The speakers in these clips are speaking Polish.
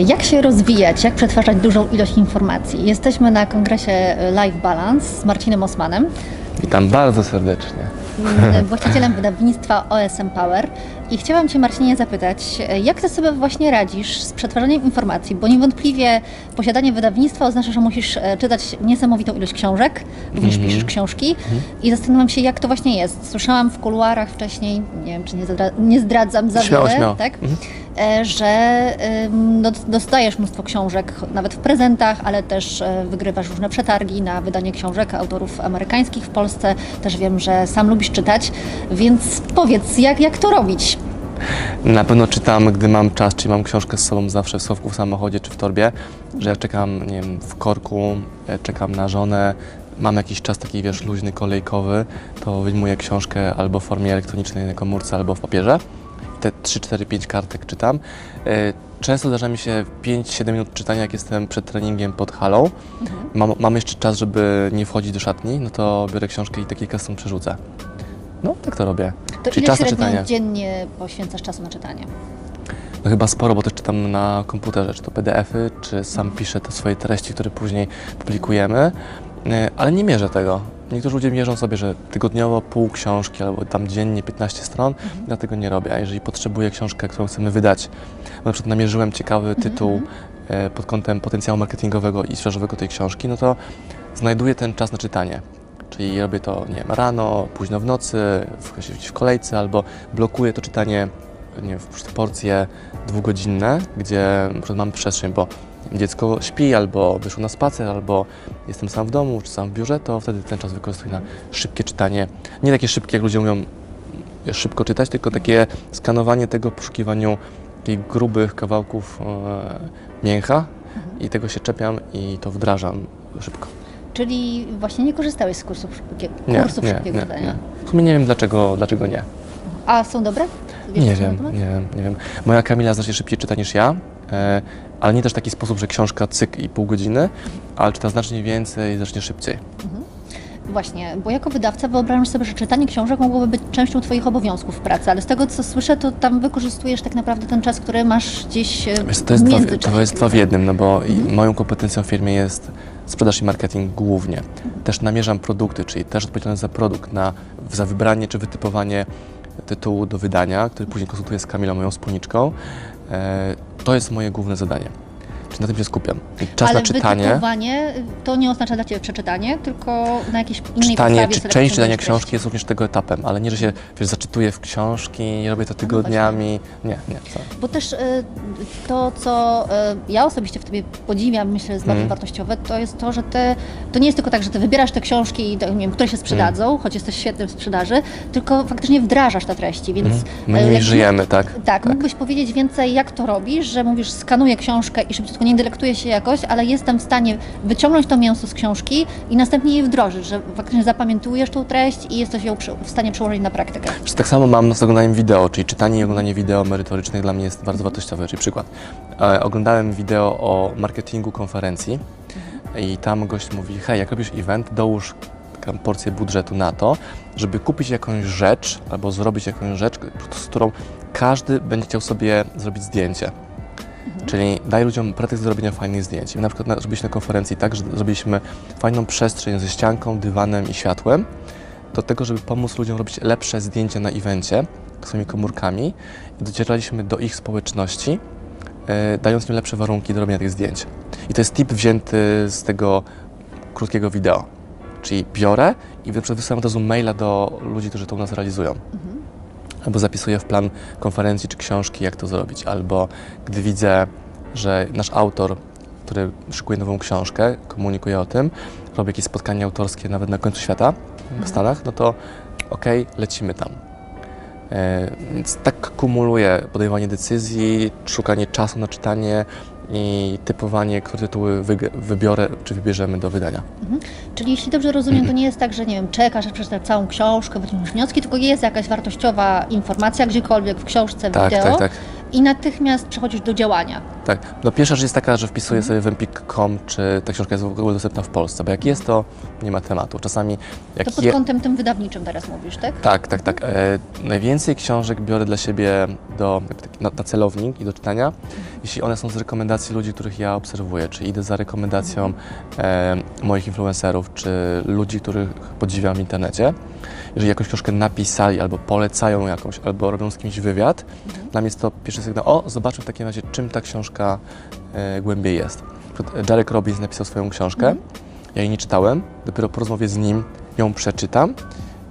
Jak się rozwijać, jak przetwarzać dużą ilość informacji? Jesteśmy na kongresie Life Balance z Marcinem Osmanem, Witam bardzo serdecznie. Mm, właścicielem wydawnictwa OSM Power. I chciałam Cię, Marcinie, zapytać, jak Ty sobie właśnie radzisz z przetwarzaniem informacji? Bo niewątpliwie posiadanie wydawnictwa oznacza, że musisz e, czytać niesamowitą ilość książek, również piszesz książki. I zastanawiam się, jak to właśnie jest. Słyszałam w kuluarach wcześniej, nie wiem, czy nie, nie zdradzam za Śmiało, wiele, śmiało. tak? e, że ym, no, dostajesz mnóstwo książek, nawet w prezentach, ale też e, wygrywasz różne przetargi na wydanie książek autorów amerykańskich w Polsce. Też wiem, że sam lubisz czytać, więc powiedz, jak, jak to robić? Na pewno czytam, gdy mam czas, czyli mam książkę z sobą zawsze w schowku, w samochodzie czy w torbie, że jak czekam, nie wiem, w korku, e, czekam na żonę, mam jakiś czas taki, wiesz, luźny, kolejkowy, to wyjmuję książkę albo w formie elektronicznej na komórce, albo w papierze. Te 3, 4, 5 kartek czytam. E, Często zdarza mi się 5-7 minut czytania, jak jestem przed treningiem pod halą. Mam, mam jeszcze czas, żeby nie wchodzić do szatni, no to biorę książkę i te kilka stron przerzucę. No, tak to robię. To Czyli ile czas na średnio czytanie. dziennie poświęcasz czasu na czytanie? No chyba sporo, bo też czytam na komputerze, czy to PDF-y, czy sam piszę te swoje treści, które później publikujemy, E, ale nie mierzę tego. Niektórzy ludzie mierzą sobie, że tygodniowo pół książki albo tam dziennie 15 stron, ja tego nie robię. A jeżeli potrzebuję książkę, którą chcemy wydać, na przykład namierzyłem ciekawy tytuł e, pod kątem potencjału marketingowego i sprzedażowego tej książki, no to znajduję ten czas na czytanie. Czyli robię to, nie wiem, rano, późno w nocy, w, w kolejce, albo blokuję to czytanie nie wiem, w porcje dwugodzinne, gdzie mam przestrzeń, bo dziecko śpi, albo wyszło na spacer, albo jestem sam w domu, czy sam w biurze, to wtedy ten czas wykorzystuję na szybkie czytanie. Nie takie szybkie, jak ludzie mówią, szybko czytać, tylko takie skanowanie tego, poszukiwaniu takich grubych kawałków e, mięcha i tego się czepiam i to wdrażam szybko. Czyli właśnie nie korzystałeś z kursów, szybkie, Nie, kursów nie, szybkiego nie, czytania. nie. W sumie nie wiem dlaczego, dlaczego nie. A są dobre? Wiesz Nie wiem, nie wiem, nie wiem. Moja Kamila znacznie szybciej czyta niż ja, e, ale nie też w taki sposób, że książka cyk i pół godziny, ale czyta znacznie więcej i znacznie szybciej. Właśnie, bo jako wydawca wyobrażam sobie, że czytanie książek mogłoby być częścią Twoich obowiązków w pracy, ale z tego co słyszę, to tam wykorzystujesz tak naprawdę ten czas, który masz gdzieś e, Wiesz, to, jest w dwa, to jest dwa w jednym, no bo i moją kompetencją w firmie jest sprzedaż i marketing głównie. Też namierzam produkty, czyli też odpowiedzialny za produkt, na, za wybranie czy wytypowanie tytułu do wydania, który później konsultuję z Kamilą, moją wspólniczką. E, to jest moje główne zadanie. Czyli na tym się skupiam. Czas ale na czytanie. to nie oznacza dla Ciebie przeczytanie, tylko na jakiejś innej czytanie, podstawie czy sobie część czytania książki jest również tego etapem, ale nie, że się wiesz, zaczytuję w książki, robię to tygodniami. Nie, nie. Co? Bo też y, to, co y, ja osobiście w Tobie podziwiam, myślę, jest bardzo Mhm. wartościowe, to jest to, że Ty, to nie jest tylko tak, że Ty wybierasz te książki, i, nie wiem, które się sprzedadzą, Mhm. choć jesteś świetny w sprzedaży, tylko faktycznie wdrażasz te treści, więc... Mhm. My y, nimi jak- żyjemy, tak? Tak, mógłbyś powiedzieć więcej, jak to robisz, że mówisz, skanuję książkę i szybciutko nie intelektuję się jakoś, ale jestem w stanie wyciągnąć to mięso z książki i następnie je wdrożyć, że faktycznie zapamiętujesz tą treść i jesteś ją w stanie przełożyć na praktykę. Czy tak samo mam z oglądaniem wideo, czyli czytanie i oglądanie wideo merytorycznych dla mnie jest bardzo wartościowe. Czyli przykład, e, oglądałem wideo o marketingu konferencji i tam gość mówi, hej, jak robisz event, dołóż porcję budżetu na to, żeby kupić jakąś rzecz albo zrobić jakąś rzecz, z którą każdy będzie chciał sobie zrobić zdjęcie. Czyli daj ludziom pretekst do robienia fajnych zdjęć. I na przykład zrobiliśmy na konferencji tak, że zrobiliśmy fajną przestrzeń ze ścianką, dywanem i światłem, do tego, żeby pomóc ludziom robić lepsze zdjęcia na evencie swoimi komórkami i docieraliśmy do ich społeczności, e, dając im lepsze warunki do robienia tych zdjęć. I to jest tip wzięty z tego krótkiego wideo. Czyli biorę i wysyłam od razu maila do ludzi, którzy to u nas realizują. Albo zapisuję w plan konferencji czy książki, jak to zrobić. Albo gdy widzę, że nasz autor, który szykuje nową książkę, komunikuje o tym, robi jakieś spotkanie autorskie nawet na końcu świata w Stanach, no to okej, lecimy tam. E, Więc tak kumuluję podejmowanie decyzji, szukanie czasu na czytanie i typowanie, które tytuły wybiorę czy wybierzemy do wydania. Czyli jeśli dobrze rozumiem, to nie jest tak, że nie wiem, czekasz, aż przeczytasz całą książkę, wyciągniesz wnioski, tylko jest jakaś wartościowa informacja gdziekolwiek w książce, w Tak, wideo tak, tak. i natychmiast przechodzisz do działania. Tak. No pierwsza rzecz jest taka, że wpisuję sobie w empik.com, czy ta książka jest w ogóle dostępna w Polsce, bo jak jest, to nie ma tematu. Czasami jak To pod je... kątem tym wydawniczym teraz mówisz, tak? Tak, tak, tak. E, najwięcej książek biorę dla siebie do, na, na celownik i do czytania, jeśli one są z rekomendacji ludzi, których ja obserwuję, czy idę za rekomendacją e, moich influencerów, czy ludzi, których podziwiam w internecie, jeżeli jakąś książkę napisali, albo polecają jakąś, albo robią z kimś wywiad, dla mnie jest to pierwszy sygnał, o, zobaczmy w takim razie, czym ta książka e, głębiej jest. Derek Robbins napisał swoją książkę, ja jej nie czytałem, dopiero po rozmowie z nim ją przeczytam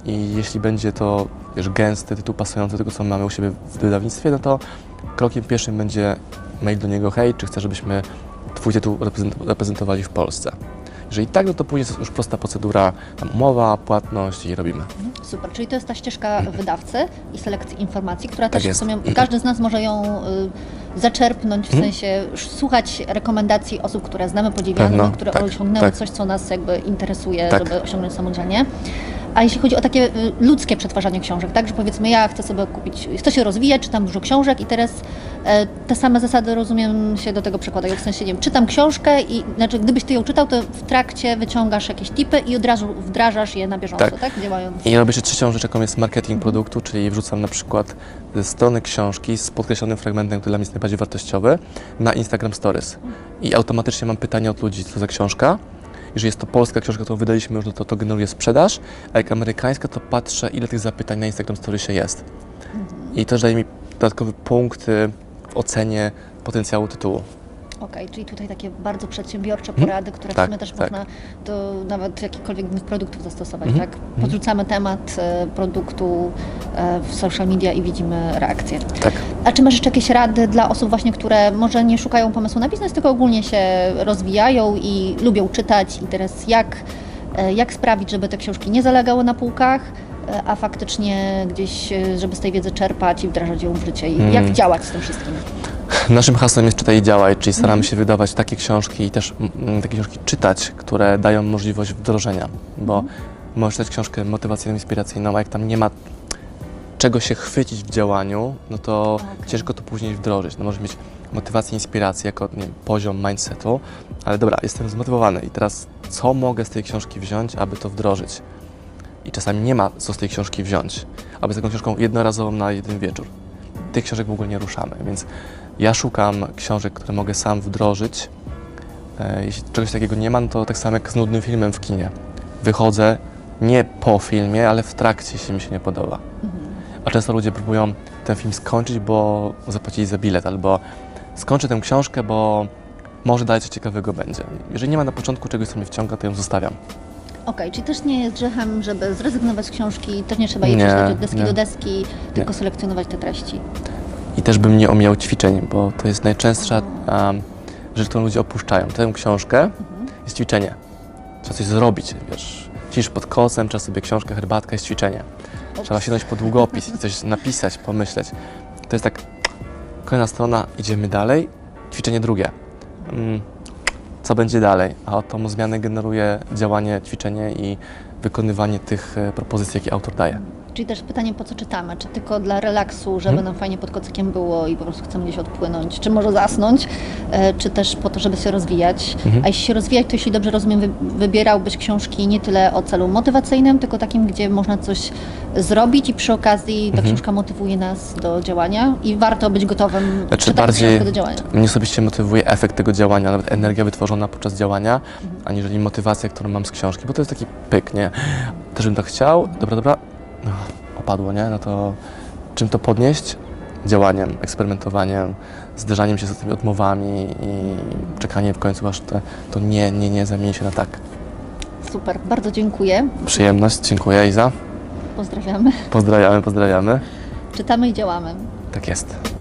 i jeśli będzie to wiesz, gęsty tytuł pasujący do tego, co mamy u siebie w wydawnictwie, no to krokiem pierwszym będzie mail do niego, hej, czy chcesz, żebyśmy Twój tytuł reprezent- reprezentowali w Polsce. Jeżeli tak, no to później jest już prosta procedura, tam umowa, płatność i robimy. Super, czyli to jest ta ścieżka wydawcy i selekcji informacji, która też Tak jest. w sumie każdy z nas może ją y, zaczerpnąć, w Mhm. sensie słuchać rekomendacji osób, które znamy, podziwiamy, Pewno, które tak, osiągnęły tak. coś, co nas jakby interesuje, Tak. żeby osiągnąć samodzielnie. A jeśli chodzi o takie y, ludzkie przetwarzanie książek, tak, że powiedzmy ja chcę sobie kupić, chcę się rozwijać, czytam dużo książek i teraz e, te same zasady rozumiem się do tego przekładają, w sensie nie wiem, czytam książkę i znaczy gdybyś ty ją czytał, to w trakcie wyciągasz jakieś tipy i od razu wdrażasz je na bieżąco, tak, Tak. działając. I robię jeszcze trzecią rzecz, jaką jest marketing produktu, czyli wrzucam na przykład strony książki z podkreślonym fragmentem, który dla mnie jest najbardziej wartościowy, na Instagram Stories. I automatycznie mam pytania od ludzi, co za książka. Jeżeli jest to polska książka, którą wydaliśmy już, no to to generuje sprzedaż, a jak amerykańska, to patrzę, ile tych zapytań na Instagram Storiesie jest. I też daje mi dodatkowy punkt y, w ocenie potencjału tytułu. Okej, czyli tutaj takie bardzo przedsiębiorcze Mhm. porady, które w Tak, sumie też tak. można do nawet jakichkolwiek innych produktów zastosować, Mhm, tak? Podrzucamy temat e, produktu e, w social media i widzimy reakcję. Tak. A czy masz jeszcze jakieś rady dla osób właśnie, które może nie szukają pomysłu na biznes, tylko ogólnie się rozwijają i lubią czytać i teraz jak, e, jak sprawić, żeby te książki nie zalegały na półkach, e, a faktycznie gdzieś, e, żeby z tej wiedzy czerpać i wdrażać ją w życie i jak działać z tym wszystkim? Naszym hasłem jest czytaj i działaj, czyli staramy się wydawać takie książki i też mm, takie książki czytać, które dają możliwość wdrożenia, bo możesz czytać książkę motywacyjną, inspiracyjną, a jak tam nie ma czego się chwycić w działaniu, no to Okej. ciężko to później wdrożyć. No możesz mieć motywację, inspirację jako nie wiem, poziom mindsetu, ale dobra, jestem zmotywowany i teraz co mogę z tej książki wziąć, aby to wdrożyć? I czasami nie ma co z tej książki wziąć, aby z taką książką jednorazową na jeden wieczór. Tych książek w ogóle nie ruszamy, więc ja szukam książek, które mogę sam wdrożyć. E, Jeśli czegoś takiego nie mam, to tak samo jak z nudnym filmem w kinie. Wychodzę nie po filmie, ale w trakcie, jeśli mi się nie podoba. A często ludzie próbują ten film skończyć, bo zapłacili za bilet, albo skończę tę książkę, bo może dalej coś ciekawego będzie. Jeżeli nie ma na początku czegoś, co mnie wciąga, to ją zostawiam. Okej, czyli też nie jest grzechem, żeby zrezygnować z książki, też nie trzeba jej Nie, przeczytać od deski nie. do deski, tylko selekcjonować te treści. I też bym nie omijał ćwiczeń, bo to jest najczęstsza um, rzecz, którą ludzie opuszczają. Tę książkę jest ćwiczenie. Trzeba coś zrobić, wiesz. Siedzisz pod kosem, trzeba sobie książkę, herbatkę, jest ćwiczenie. Trzeba sięgnąć po długopis i coś napisać, pomyśleć. To jest tak, kolejna strona, idziemy dalej, ćwiczenie drugie. Mm, co będzie dalej? A tą zmianę generuje działanie, ćwiczenie i wykonywanie tych e, propozycji, jakie autor daje. Czyli też pytanie, po co czytamy? Czy tylko dla relaksu, żeby Mhm. nam fajnie pod kocykiem było i po prostu chcemy gdzieś odpłynąć, czy może zasnąć, e, czy też po to, żeby się rozwijać? Mhm. A jeśli się rozwijać, to jeśli dobrze rozumiem, wy, wybierałbyś książki nie tyle o celu motywacyjnym, tylko takim, gdzie można coś zrobić i przy okazji ta Mhm. książka motywuje nas do działania i warto być gotowym Znaczy bardziej do działania. mnie osobiście motywuje efekt tego działania, nawet energia wytworzona podczas działania, aniżeli motywacja, którą mam z książki, bo to jest taki pyk, nie? Też bym to chciał, dobra, dobra, no, opadło, nie? No to czym to podnieść? Działaniem, eksperymentowaniem, zderzaniem się z tymi odmowami i czekaniem w końcu, aż te, to nie, nie, nie zamieni się na tak. Super, bardzo dziękuję. Przyjemność, dziękuję Iza. Pozdrawiamy. Pozdrawiamy, pozdrawiamy. Czytamy i działamy. Tak jest.